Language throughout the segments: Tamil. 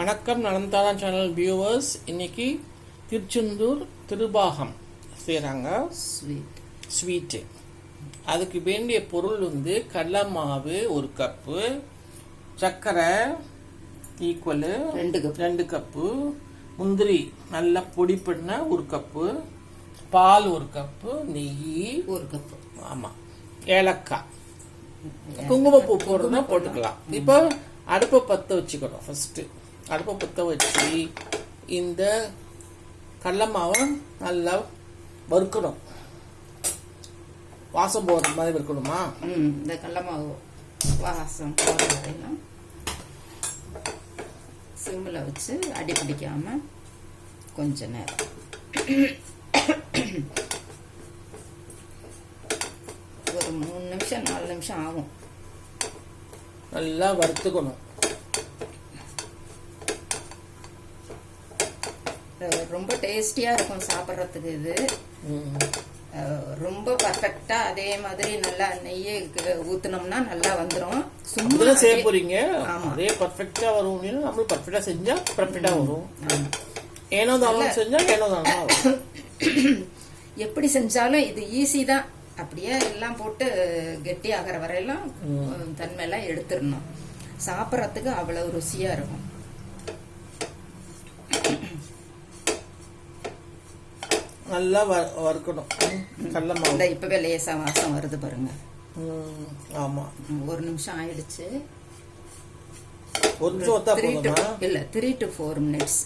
வணக்கம் நலந்தாளா சேனல் வியூவர்ஸ் இன்னைக்கு திருச்செந்தூர் திருபாகம் செய்கிறாங்க ஸ்வீட் ஸ்வீட்டு அதுக்கு வேண்டிய பொருள் வந்து கடலை மாவு ஒரு கப்பு சர்க்கரை ஈக்குவலு ரெண்டு கப் ரெண்டு கப்பு முந்திரி நல்லா பொடி பண்ண ஒரு கப்பு பால் ஒரு கப்பு நெய் ஒரு கப்பு ஆமாம் ஏலக்காய். குங்குமப்பூ போடுறதுனா போட்டுக்கலாம். இப்போ அடுப்பை பற்ற வச்சுக்கணும் ஃபஸ்ட்டு அடுப்பை பற்ற வச்சு இந்த கடல மாவை நல்லா வறுக்கணும். வாசம் போகிற மாதிரி வறுக்கணுமா? ம் இந்த கடல மாவு வாசம் போகிற வரையிலும் சிம்மில் வச்சு அடி பிடிக்காம கொஞ்ச நேரம். ஒரு மூணு நிமிஷம் நாலு நிமிஷம் ஆகும். நல்லா வறுத்துக்கணும். ரொம்ப டேஸ்டியாக இருக்கும் சாப்பிட்றதுக்கு இது. ரொம்ப பர்ஃபெக்டாக அதே மாதிரி நல்லா நெய்யை ஊற்றினோம்னா நல்லா வந்துடும் சும்மா செய்ய ஆமா. அதே பர்ஃபெக்டாக வரும் அப்படின்னா நம்மளும் பர்ஃபெக்டாக செஞ்சால் பர்ஃபெக்டாக வரும். ஏனோ தானம் செஞ்சால் ஏனோ எப்படி செஞ்சாலும் இது ஈஸி தான். அப்படியே எல்லாம் போட்டு கெட்டி ஆகிற வரையெல்லாம் தன்மையெல்லாம் எடுத்துடணும். சாப்பிட்றதுக்கு அவ்வளவு ருசியா இருக்கும். நல்லா வ- வறுக்கணும். கடல மாவு. இந்த இப்பவே லேசா வாசம் வருது பாருங்க. ம், ஆமா. ஒரு நிமிஷம் ஆயிடுச்சு. ஒரு நிமிஷம் ஒத்தா த்ரீ டு போதுமா? இல்ல த்ரீ டு ஃபோர் மினிட்ஸ்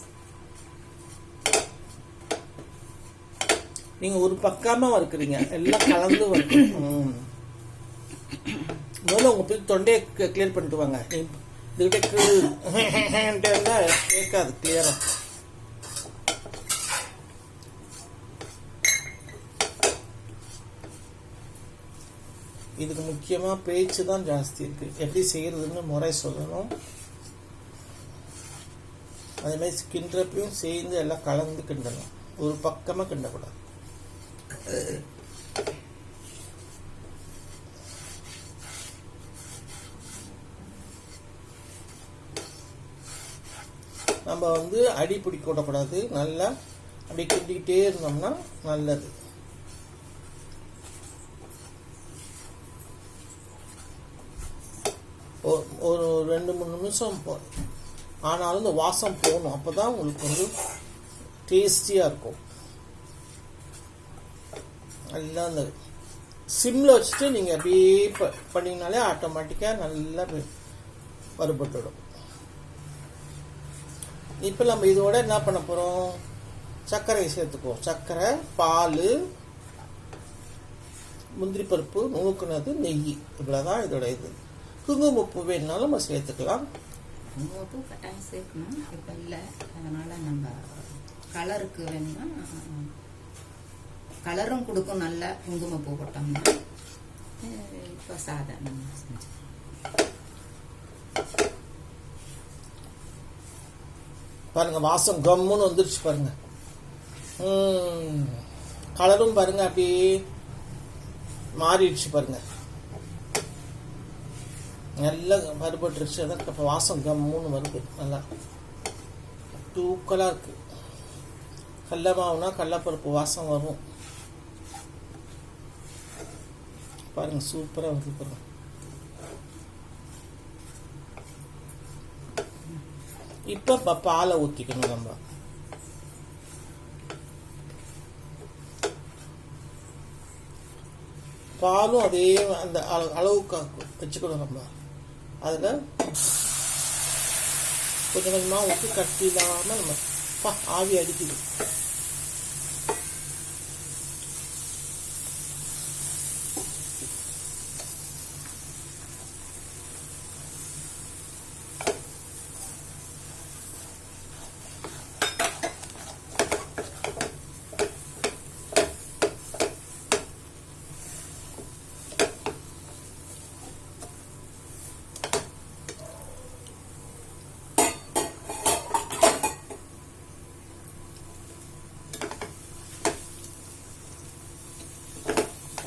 நீங்க ஒரு பக்கமா வறுக்குறீங்க. எல்லாம் கலந்து வறுக்கணும். ம். முதல்ல உங்க போய் தொண்டையை கிளியர் பண்ணிட்டு வாங்க நீ இதுகிட்ட இருந்தா கேட்காது கிளியரா இதுக்கு முக்கியமாக பேச்சு தான் ஜாஸ்தி இருக்குது எப்படி செய்யறதுன்னு முறை சொல்லணும். அதே மாதிரி கிண்டுறப்பையும் சேர்ந்து எல்லாம் கலந்து கிண்டணும். ஒரு பக்கமாக கிண்டக்கூடாது. நம்ம வந்து அடி பிடிக்க விடக்கூடாது. நல்லா அப்படி கிண்டிக்கிட்டே இருந்தோம்னா நல்லது. ஒரு ரெண்டு மூணு நிமிஷம் போ- ஆனாலும் இந்த வாசம் போகணும். அப்போ தான் உங்களுக்கு வந்து டேஸ்டியாக இருக்கும். அதுதான் அந்த சிம்மில் வச்சுட்டு நீங்கள் அப்படியே ப பண்ணிங்கனாலே ஆட்டோமேட்டிக்காக நல்லா வெ- வறுபட்டுடும். இப்போ நம்ம இதோட என்ன பண்ண போகிறோம் சர்க்கரை சேர்த்துக்குவோம். சர்க்கரை பால் முந்திரி பருப்பு நுணுக்குனது நெய். இவ்வளோதான் இதோட இது. குங்குமப்பூ வேணுனாலும் நம்ம சேர்த்துக்கலாம். உப்பு கட்டாயம் சேர்க்கணும். இப்போ இல்லை. அதனால நம்ம கலருக்கு வேணும்னா கலரும் கொடுக்கும் நல்லா குங்குமப்பூ போட்டோம்னா இப்போ சாதாரணமாக செஞ்சு. பாருங்க வாசம் கம்முன்னு வந்துருச்சு பாருங்க. கலரும் பாருங்க அப்படியே மாறிடுச்சு பாருங்க. நல்லா மறுபட்டுருச்சு அதான் இப்போ வாசம் கம்முன்னு வருது நல்லா தூக்கலாக இருக்கு கடல மாவுனா கடலப்பருப்பு வாசம் வரும் பாருங்க சூப்பராக வருது பாருங்க இப்போ ப- பாலை ஊற்றிக்கணும் நம்ம பாலும் அதே அந்த அளவுக்கு வச்சுக்கணும் நம்ம அதில் கொஞ்சம் கொஞ்சமாக உப்பு கட்டி இல்லாமல் நம்ம பா ஆவி அடிக்குது.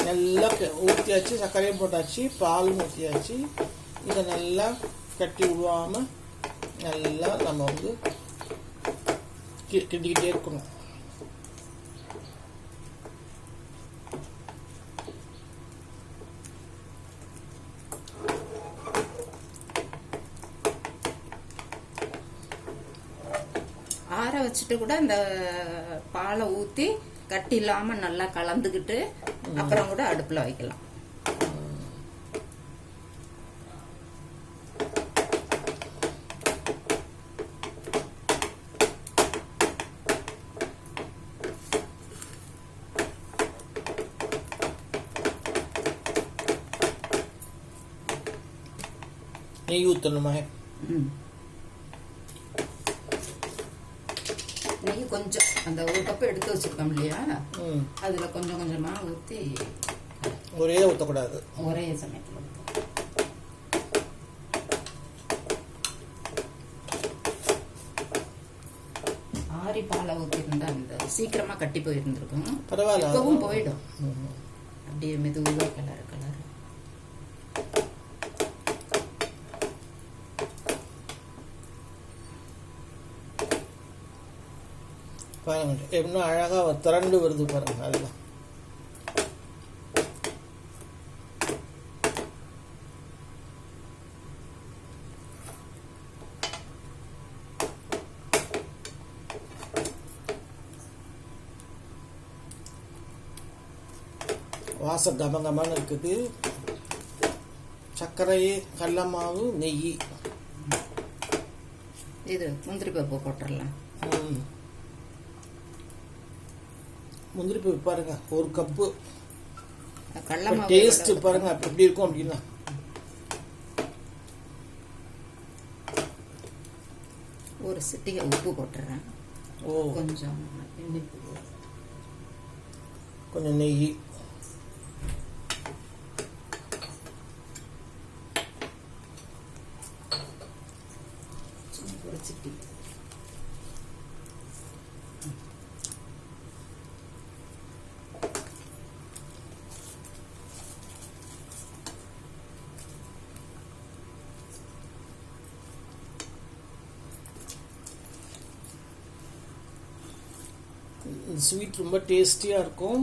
நல்லா ஊற்றியாச்சு சர்க்கரையும் போட்டாச்சு பாலும் ஊற்றியாச்சு இதை நல்லா கட்டி விடாமல் நல்லா நம்ம வந்து கிண்டிக்கிட்டே இருக்கணும். ஆற வச்சுட்டு கூட அந்த பாலை ஊற்றி கட்டி இல்லாமல் நல்லா கலந்துக்கிட்டு அப்புறம் கூட அடுப்பில் வைக்கலாம். நெய் ஊற்றணுமா ம். நெய் கொஞ்சம். அந்த ஒரு கப்பு எடுத்து வச்சிருக்கோம் இல்லையா? அதில் கொஞ்சம் கொஞ்சமாக ஊற்றி ஒரே ஊற்றக்கூடாது ஒரே சமயத்தில் ஆரி பாலை ஊற்றிருந்தா அந்த சீக்கிரமாக கட்டி போயிருந்திருக்கும். பரவாயில்ல. இப்பவும் போயிடும். அப்படியே மெதுவாக கலர் கலர் பாருங்க எப்படின்னா அழகாக திரண்டு வருது பாருங்க அதெல்லாம் வாசம் கம கமன்னு இருக்குது. சர்க்கரை கடல மாவு நெய். இது முந்திரி பருப்பு போட்டுடலாம். ம். முந்திரி பருப்பு பாருங்க ஒரு கப்பு. டேஸ்ட் பாருங்க எப்படி இருக்கும் அப்படின்னா. ஒரு சிட்டிகை உப்பு போட்டுறேன். ஓ. கொஞ்சம் கொஞ்சம் நெய் சும்மா ஒரு சிட்டி இந்த ஸ்வீட் ரொம்ப டேஸ்டியா இருக்கும்.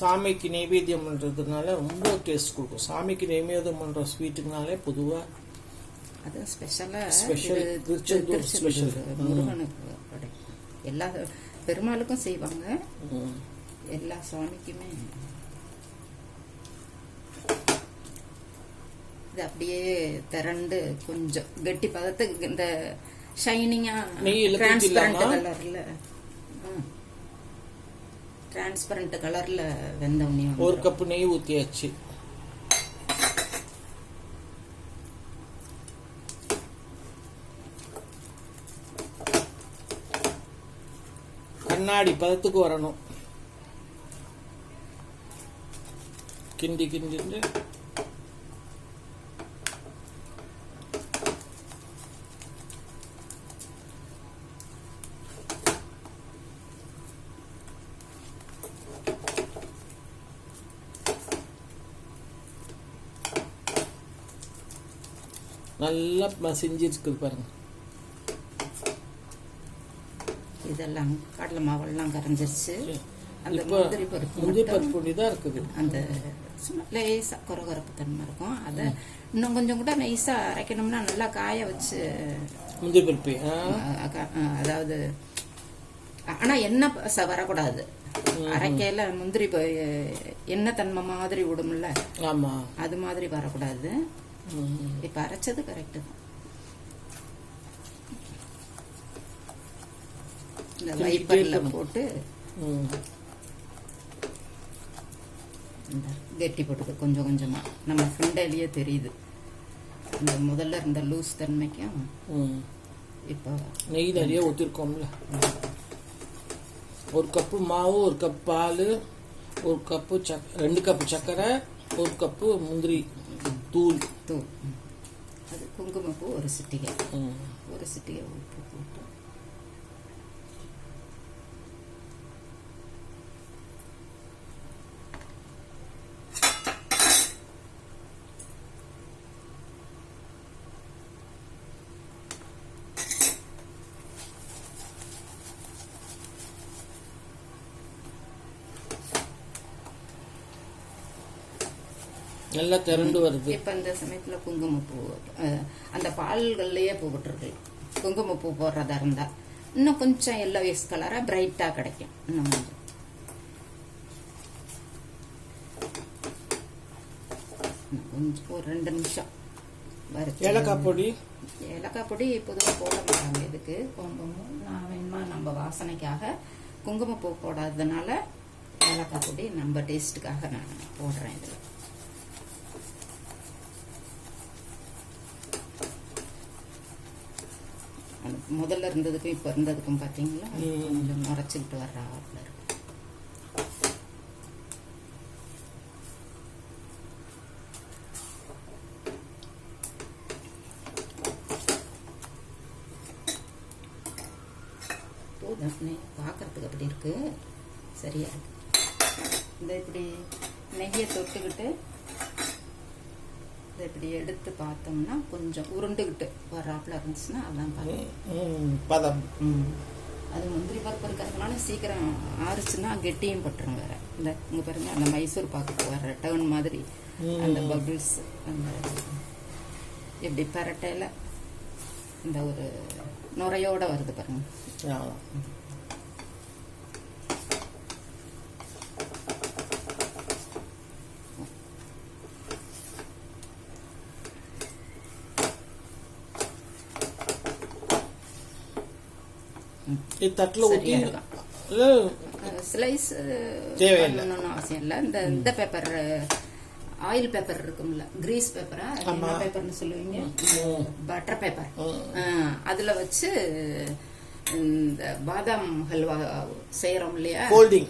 சாமிக்கு நைவேத்தியம் பண்றதுனால ரொம்ப டேஸ்ட் கொடுக்கும். சாமிக்கு நைவேத்தியம் பண்ற ஸ்வீட்டுனாலே பொதுவா அது ஸ்பெஷலாக திருச்செந்தூர். முருகனுக்கு கிடைக்கும். எல்லா பெருமாளுக்கும் செய்வாங்க. எல்லா சுவாமிக்குமே இது அப்படியே திரண்டு கொஞ்சம் கெட்டி பதத்துக்கு இந்த ஷைனிங்கா டிரான்ஸ்பரண்ட்? கலர்ல டிரான்ஸ்பரண்ட் கலர்ல வெந்தவனி ஒரு கப்பு நெய் ஊத்தியாச்சு. கண்ணாடி பதத்துக்கு வரணும். கிண்டி கிண்டிட்டு நல்லா மசிஞ்சிருக்குது பாருங்க. இதெல்லாம் கடலை மாவெல்லாம் கரைஞ்சிருச்சு. அந்த முந்திரி பருப்பு முந்திரி பருப்பு பொடி தான் இருக்குது. அந்த சும்மா லேசா குறகுறப்பு தன்மை இருக்கும். அதை இன்னும் கொஞ்சம் கூட நைஸா அரைக்கணும்னா நல்லா காய வச்சு முந்திரி பருப்பு அதாவது ஆனா எண்ணெய் வரக்கூடாது. அரைக்கையில முந்திரி எண்ணெய் தன்மை மாதிரி விடும்ல. ஆமா. அது மாதிரி வரக்கூடாது. இப்ப அரைச்சது கரெக்டு தான் இந்த வைப்பர்ல. போட்டு. இந்த கெட்டி போட்டது கொஞ்சம் கொஞ்சமா நம்ம ஃப்ரெண்டையிலேயே தெரியுது இந்த முதல்ல இருந்த லூஸ் தன்மைக்கும் ம். இப்போ நெய் நிறைய ஊற்றிருக்கோம்ல ஒரு கப்பு மாவு ஒரு கப் பால் ஒரு கப்பு சக் ரெண்டு கப்பு சர்க்கரை ஒரு கப்பு முந்திரி தூள் தூள். அது குங்குமப்பூ ஒரு சிட்டிகை. ஒரு சிட்டிகை உப்பு போட்டு நல்லா திரண்டு வருது. இப்ப இந்த சமயத்துல குங்குமப்பூ அந்த பால்கள்லயே பூ விட்டுருக்கலாம் குங்குமப்பூ போடுறதா இருந்தா இன்னும் கொஞ்சம் எல்லோ வேஸ் கலரா பிரைட்டா கிடைக்கும். இன்னும் கொஞ்சம் ஒரு ரெண்டு நிமிஷம். வறுத்து ஏலக்காய் பொடி? ஏலக்காய் பொடி பொதுவாக போட மாட்டாங்க. இதுக்கு குங்குமம் நான் வேணுமா? நம்ம வாசனைக்காக குங்குமப்பூ போடாததுனால ஏலக்காய் பொடி நம்ம டேஸ்ட்டுக்காக நான் போடுறேன் இதில். அந்த முதல்ல இருந்ததுக்கும் இப்போ இருந்ததுக்கும் பார்த்தீங்களா கொஞ்சம் முறைச்சிக்கிட்டு வர்ற ஆப்பில் இருக்கு. பார்க்கறதுக்கு அப்படி இருக்கு. சரியா? இந்த இப்படி நெய்யை தொட்டுக்கிட்டு இதை இப்படி எடுத்து பார்த்தோம்னா கொஞ்சம் உருண்டுக்கிட்டு வர்றாப்புல இருந்துச்சுன்னா அதான் பார்க்கணும் பதம். அது முந்திரி பருப்பு இருக்கிறதுனால சீக்கிரம் ஆறுச்சுன்னா கெட்டியும் பட்டுரும் வேற. இந்த இங்க பாருங்க அந்த மைசூர் பாக்கு வர்ற டர்ன் மாதிரி அந்த பபிள்ஸ் அந்த இப்படி பரட்டையில இந்த ஒரு நுரையோட வருது பாருங்க. இது தட்டில் ஊற்றி ஸ்லைஸ் தேவையில்லை. அவசியம் இல்லை. இந்த இந்த பேப்பர் ஆயில் பேப்பர் இருக்கும்ல. கிரீஸ் பேப்பரா என்ன பேப்பர்னு சொல்லுவீங்க? பட்டர் பேப்பர் அதுல வச்சு இந்த பாதாம் ஹல்வா செய்யறோம் இல்லையா? ஃபோல்டிங்.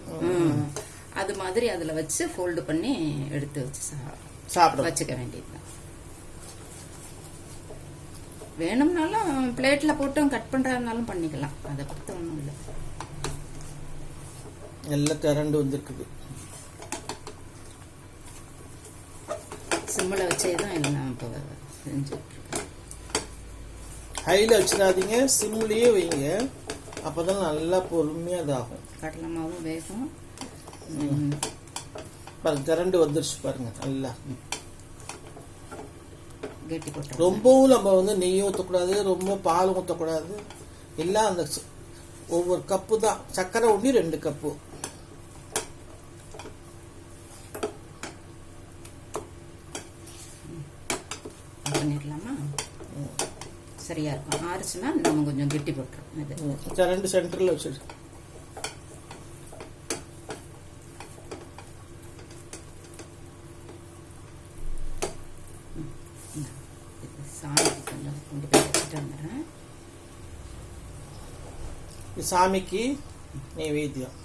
அது மாதிரி அதுல வச்சு ஃபோல்டு பண்ணி எடுத்து வச்சு சா- சாப்பிடும் வச்சுக்க வேண்டியதுதான். வேணும்னாலும் பிளேட்ல போட்டும் கட் பண்றதுனாலும் பண்ணிக்கலாம். அதை பத்தி ஒன்றும் இல்லை. எல்லாம் திரண்டு வந்திருக்குது. சிம்மில் வச்சே தான் எல்லாம் இப்போ இருக்கேன் ஹையில் வச்சிடாதீங்க சிம்லேயே வைங்க. அப்போ தான் நல்லா பொறுமையாக இதாகும். கடலை மாவும் வேகும். பாருங்க திரண்டு வந்துருச்சு பாருங்க நல்லா. கெட்டி போட்டு ரொம்பவும் நம்ம வந்து நெய்யும் ஊற்றக்கூடாது ரொம்ப பாலும் ஊற்றக்கூடாது எல்லாம் அந்த ஒவ்வொரு கப்பு தான். சர்க்கரை ஒண்ணி ரெண்டு கப்பு. பண்ணிடலாமா? சரியா இருக்கும். ஆறுச்சுன்னா நம்ம கொஞ்சம் கெட்டி போட்டுரும் இது. திரண்டு சென்டரில் வச்சிரு இது சாமிக்கு கொஞ்சம் கொண்டு போய் வச்சுட்டு வந்துடுறேன் இது சாமிக்கு நைவேத்தியம்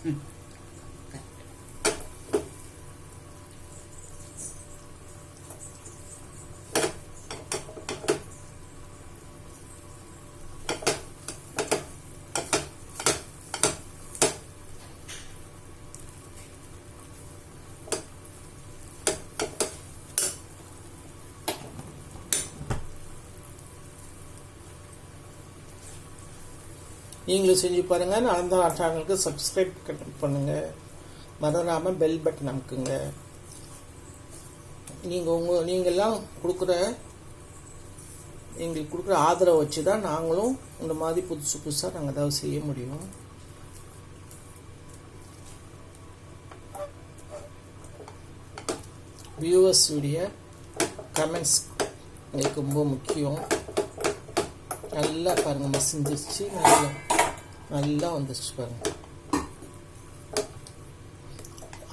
நீங்களும் செஞ்சு பாருங்கள் நலந்தா சேனலுக்கு சப்ஸ்கிரைப் பண்ணுங்கள் மறந்துடாமல் பெல் பட்டன் அமுக்குங்க. நீங்கள் உங்கள் நீங்கள்லாம் கொடுக்குற எங்களுக்கு கொடுக்குற ஆதரவை வச்சு தான் நாங்களும் இந்த மாதிரி புதுசு புதுசாக நாங்கள் ஏதாவது செய்ய முடியும். வியூவர்ஸ் உடைய கமெண்ட்ஸ் எங்களுக்கு ரொம்ப முக்கியம். நல்லா பாருங்க மசிஞ்சிருச்சு. நல்லா நல்லா வந்துருச்சு பாருங்க.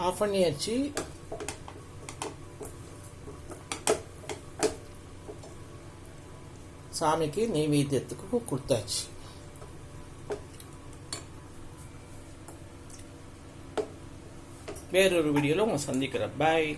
ஆஃப் பண்ணியாச்சு. சாமிக்கு நெய்வேத்தியத்துக்கு கொடுத்தாச்சு. வேறொரு வீடியோவில் உங்களை சந்திக்கிறேன். பாய்